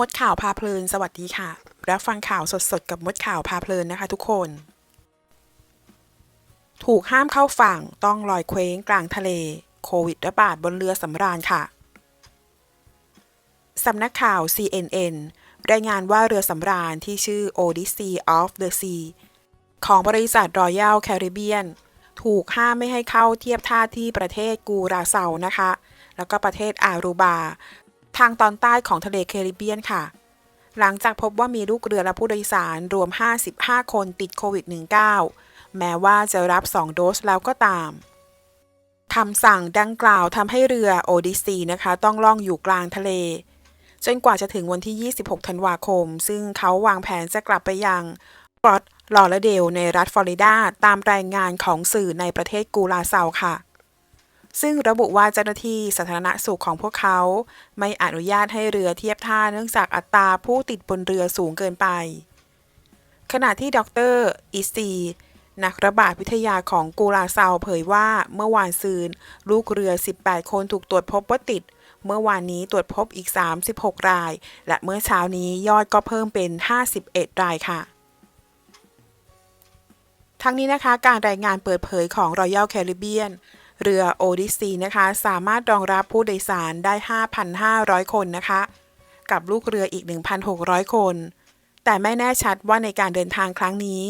มดข่าวพาเพลิน สวัสดีค่ะ รับฟังข่าวสดๆ กับมดข่าวพาเพลินนะคะทุกคน ถูกห้ามเข้าฝั่งต้องลอยเคว้งกลางทะเล โควิดระบาดบนเรือสำราญค่ะ สำนักข่าว CNN รายงานว่าเรือสำราญที่ชื่อ Odyssey of the Sea ของบริษัท Royal Caribbean ถูกห้ามไม่ให้เข้าเทียบท่าที่ประเทศกูราเซานะคะ แล้วก็ประเทศอารูบา ทางตอนใต้ของทะเลแคริบเบียนค่ะ หลังจากพบว่ามีลูกเรือและผู้โดยสารรวม 55 คนติดโควิด -19 แม้ว่าจะรับ 2 โดสแล้วก็ตามคำสั่งดังกล่าวทำให้เรือโอดิซีนะคะ ต้องล่องอยู่กลางทะเล จนกว่าจะถึงวันที่ 26 ธันวาคม ซึ่งเขาวางแผนจะกลับไปยังฟอร์ตลอร์เดลในรัฐฟลอริดา ตามรายงานของสื่อในประเทศกูราเซาค่ะ ซึ่งระบุว่าเจ้าหน้าที่สาธารณสุขของพวกเขา ไม่อนุญาตให้เรือเทียบท่าเนื่องจากอัตราผู้ติดบนเรือสูงเกินไป ขณะที่ดรอิซีนักระบาดวิทยาของกูราเซาเผยว่าเมื่อวานซืน ลูกเรือ 18 คนถูกตรวจพบว่าติด เมื่อวานนี้ตรวจพบอีก 36 ราย และเมื่อเช้านี้ยอดก็เพิ่มเป็น 51 รายค่ะ ทั้งนี้นะคะการรายงานเปิดเผยของ Royal Caribbean เรือ Odyssey นะคะ สามารถรองรับผู้โดยสารได้ 5,500 คนนะคะ กับลูกเรืออีก 1,600 คน แต่ไม่แน่ชัดว่าในการเดินทางครั้งนี้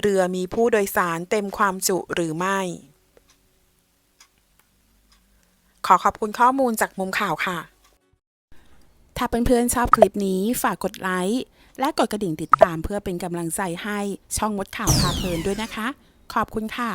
เรือมีผู้โดยสารเต็มความจุหรือไม่ ขอขอบคุณข้อมูลจากมุมข่าวค่ะ ถ้าเพื่อนๆชอบคลิปนี้ฝากกดไลค์และกดกระดิ่งติดตามเพื่อเป็นกำลังใจให้ช่องมดข่าวพาเพลินด้วยนะคะ ขอบคุณค่ะ